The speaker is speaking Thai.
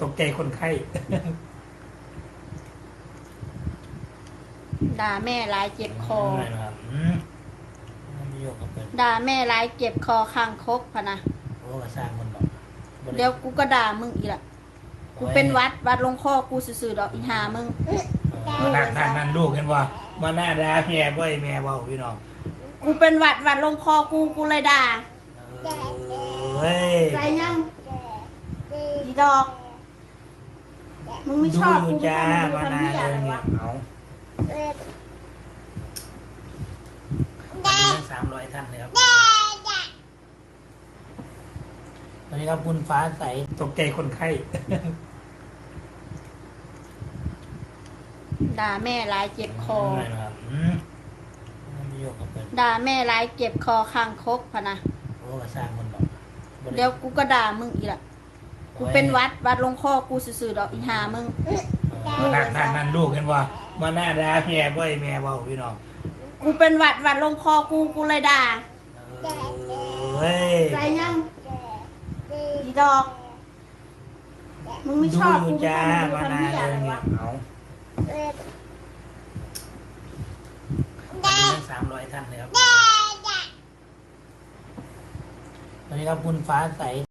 ตกใจคนไข้ ด่าแม่หลายเจ็บคอ ไม่นะครับอืมไม่โยกกับเพิ่นด่าแม่หลายเจ็บคอคางคกพะนะ โอ้ก็สร้างคนดอกบ่ไเดี๋ยวกูก็ด่ามึงอีกละกูเป็นวัดวัดลงคอกูซื่อๆดอกอีหามึง เออนั่นนั่นนั่นลูกเห็นว่ามาหน้าด่าแม่บ่อยแม่เว้าพี่น้องกูเป็นวัดวัดลงคอกูกูเลยด่าเฮ้ย ใจยังอีดอก มึงไม่ชอบดูกูจ้ามึมางหนาทำเรื่องเหี้ยอะไรเนี่วะยเอาสามร้อยท่านเลยครับวันนี้ครับคุณฟ้าใสตกใจคนไข้ ด่าแม่หลายเจ็บคอ ไม่นะครับอืมไม่โยกกับเพิ่นด่าแม่หลายเจ็บคอคางคกพะนะ โอ้ก็สร้างคนดอกบ่ไเดี๋ยวกูก็ด่ามึงอีกละ กูเป็นวัดวัดลงคอกูซื่อๆดอกอีหามึงเออนั่นนั่นนั่นลูกเห็นว่ามาหน้าด่าแม่บ่อยแม่เว้าพี่น้องกูเป็นวัดวัดลงคอกูกูเลยด่าเฮ้ยใจยังอีดอกมึงไม่ชอบดูกูจ้ามึงมาทำหน้าเหี้ยเรื่อะองไรเนี่วะยเอาวันนี้สามร้อยท่านเลยครับวันนี้ครับคุณฟ้าใส